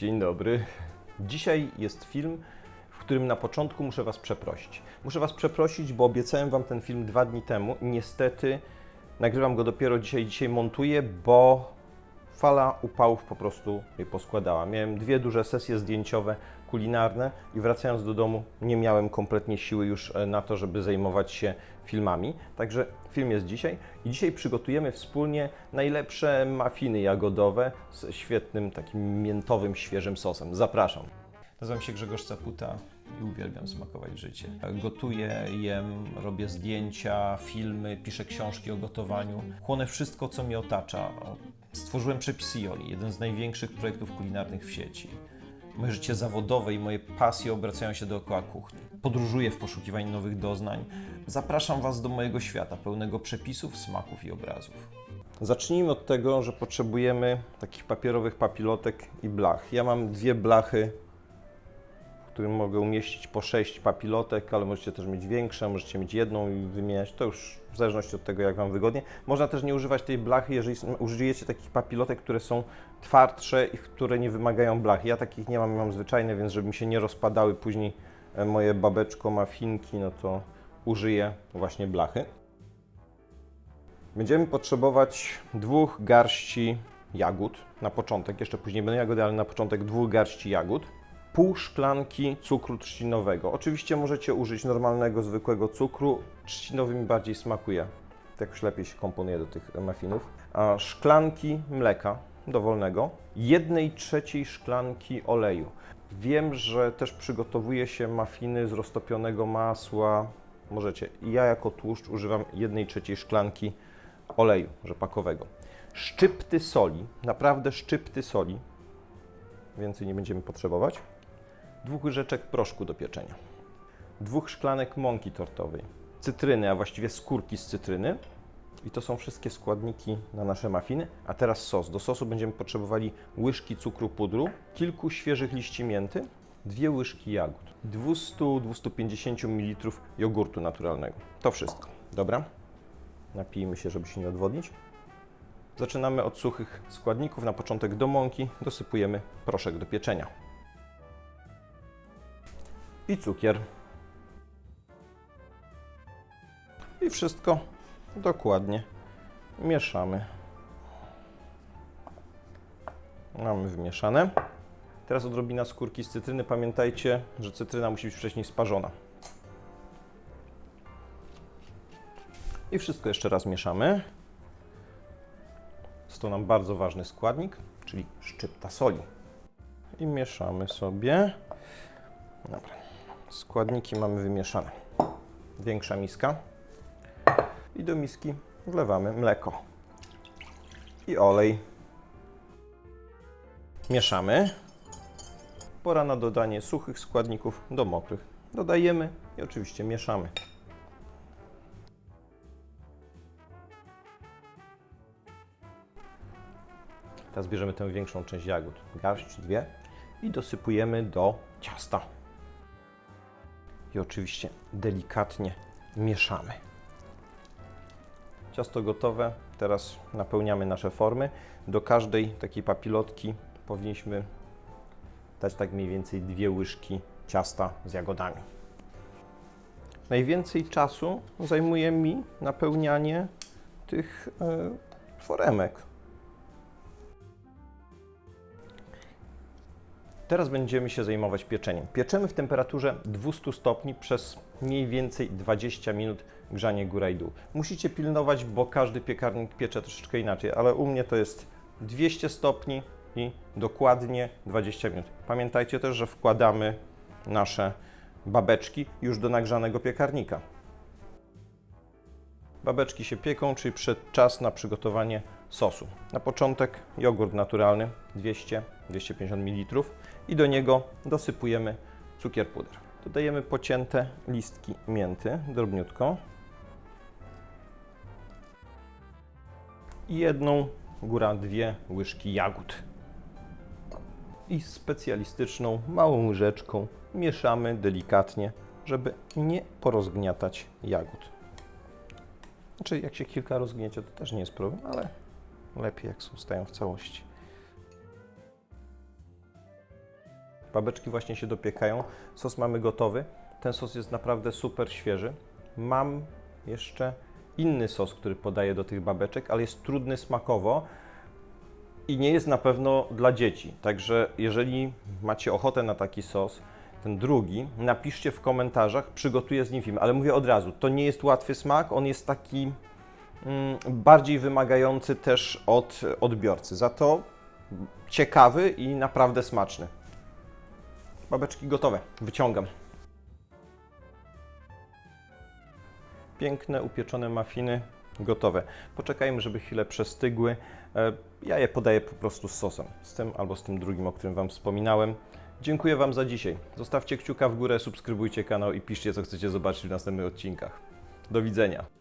Dzień dobry. Dzisiaj jest film, w którym na początku muszę Was przeprosić. Muszę Was przeprosić, bo obiecałem Wam ten film dwa dni temu niestety nagrywam go dopiero dzisiaj, dzisiaj montuję, bo fala upałów po prostu mnie poskładała. Miałem dwie duże sesje zdjęciowe, kulinarne i wracając do domu nie miałem kompletnie siły już e, na to, żeby zajmować się filmami. Także film jest dzisiaj i dzisiaj przygotujemy wspólnie najlepsze mafiny jagodowe z świetnym takim miętowym, świeżym sosem. Zapraszam. Nazywam się Grzegorz Caputa i uwielbiam smakować życie. Gotuję, jem, robię zdjęcia, filmy, piszę książki o gotowaniu. Chłonę wszystko, co mnie otacza. Stworzyłem Przepisy Joli, jeden z największych projektów kulinarnych w sieci. Moje życie zawodowe i moje pasje obracają się dookoła kuchni. Podróżuję w poszukiwaniu nowych doznań. Zapraszam Was do mojego świata, pełnego przepisów, smaków i obrazów. Zacznijmy od tego, że potrzebujemy takich papierowych papilotek i blach. Ja mam dwie blachy, w którym mogę umieścić po sześć papilotek, ale możecie też mieć większe, możecie mieć jedną i wymieniać. To już w zależności od tego, jak Wam wygodnie. Można też nie używać tej blachy, jeżeli użyjecie takich papilotek, które są twardsze i które nie wymagają blachy. Ja takich nie mam, mam zwyczajne, więc żeby mi się nie rozpadały później e, moje babeczko, mafinki, no to użyję właśnie blachy. Będziemy potrzebować dwóch garści jagód na początek, jeszcze później będą jagody, ale na początek dwóch garści jagód. Pół szklanki cukru trzcinowego. Oczywiście możecie użyć normalnego, zwykłego cukru. Trzcinowy mi bardziej smakuje. Już lepiej się komponuje do tych muffinów. A szklanki mleka dowolnego. Jednej trzeciej szklanki oleju. Wiem, że też przygotowuje się mafiny z roztopionego masła. Możecie. Ja jako tłuszcz używam jednej trzeciej szklanki oleju rzepakowego. Szczypty soli, naprawdę szczypty soli. Więcej nie będziemy potrzebować. Dwóch łyżeczek proszku do pieczenia. Dwóch szklanek mąki tortowej. Cytryny, a właściwie skórki z cytryny. I to są wszystkie składniki na nasze mafiny. A teraz sos. Do sosu będziemy potrzebowali łyżki cukru pudru, kilku świeżych liści mięty, dwie łyżki jagód, 200-250 ml jogurtu naturalnego. To wszystko. Dobra? Napijmy się, żeby się nie odwodnić. Zaczynamy od suchych składników. Na początek do mąki dosypujemy proszek do pieczenia. I cukier. I wszystko dokładnie mieszamy. Mamy wymieszane. Teraz odrobina skórki z cytryny. Pamiętajcie, że cytryna musi być wcześniej sparzona. I wszystko jeszcze raz mieszamy. Jest to nam bardzo ważny składnik, czyli szczypta soli. I mieszamy sobie. Dobra. Składniki mamy wymieszane. Większa miska. I do miski wlewamy mleko. I olej. Mieszamy. Pora na dodanie suchych składników do mokrych. Dodajemy i oczywiście mieszamy. Teraz bierzemy tę większą część jagód, garść, dwie i dosypujemy do ciasta. I oczywiście delikatnie mieszamy. Ciasto gotowe. Teraz napełniamy nasze formy. Do każdej takiej papilotki powinniśmy dać tak mniej więcej dwie łyżki ciasta z jagodami. Najwięcej czasu zajmuje mi napełnianie tych e, foremek. Teraz będziemy się zajmować pieczeniem. Pieczemy w temperaturze 200 stopni przez mniej więcej 20 minut grzanie góra i dół. Musicie pilnować, bo każdy piekarnik piecze troszeczkę inaczej, ale u mnie to jest 200 stopni i dokładnie 20 minut. Pamiętajcie też, że wkładamy nasze babeczki już do nagrzanego piekarnika. Babeczki się pieką, czyli przyszedł czas na przygotowanie sosu. Na początek jogurt naturalny 200-250 ml i do niego dosypujemy cukier puder. Dodajemy pocięte listki mięty drobniutko i jedną, góra dwie łyżki jagód. I specjalistyczną małą łyżeczką mieszamy delikatnie, żeby nie porozgniatać jagód. Znaczy, jak się kilka rozgniecie, to też nie jest problem, ale lepiej jak zostają w całości. Babeczki właśnie się dopiekają, sos mamy gotowy. Ten sos jest naprawdę super świeży. Mam jeszcze inny sos, który podaję do tych babeczek, ale jest trudny smakowo i nie jest na pewno dla dzieci. Także jeżeli macie ochotę na taki sos, ten drugi, napiszcie w komentarzach, przygotuję z nim film. Ale mówię od razu, to nie jest łatwy smak, on jest taki mm, bardziej wymagający też od odbiorcy. Za to ciekawy i naprawdę smaczny. Babeczki gotowe, wyciągam. Piękne, upieczone mafiny gotowe. Poczekajmy, żeby chwilę przestygły. E, Ja je podaję po prostu z sosem, z tym albo z tym drugim, o którym Wam wspominałem. Dziękuję Wam za dzisiaj. Zostawcie kciuka w górę, subskrybujcie kanał i piszcie, co chcecie zobaczyć w następnych odcinkach. Do widzenia.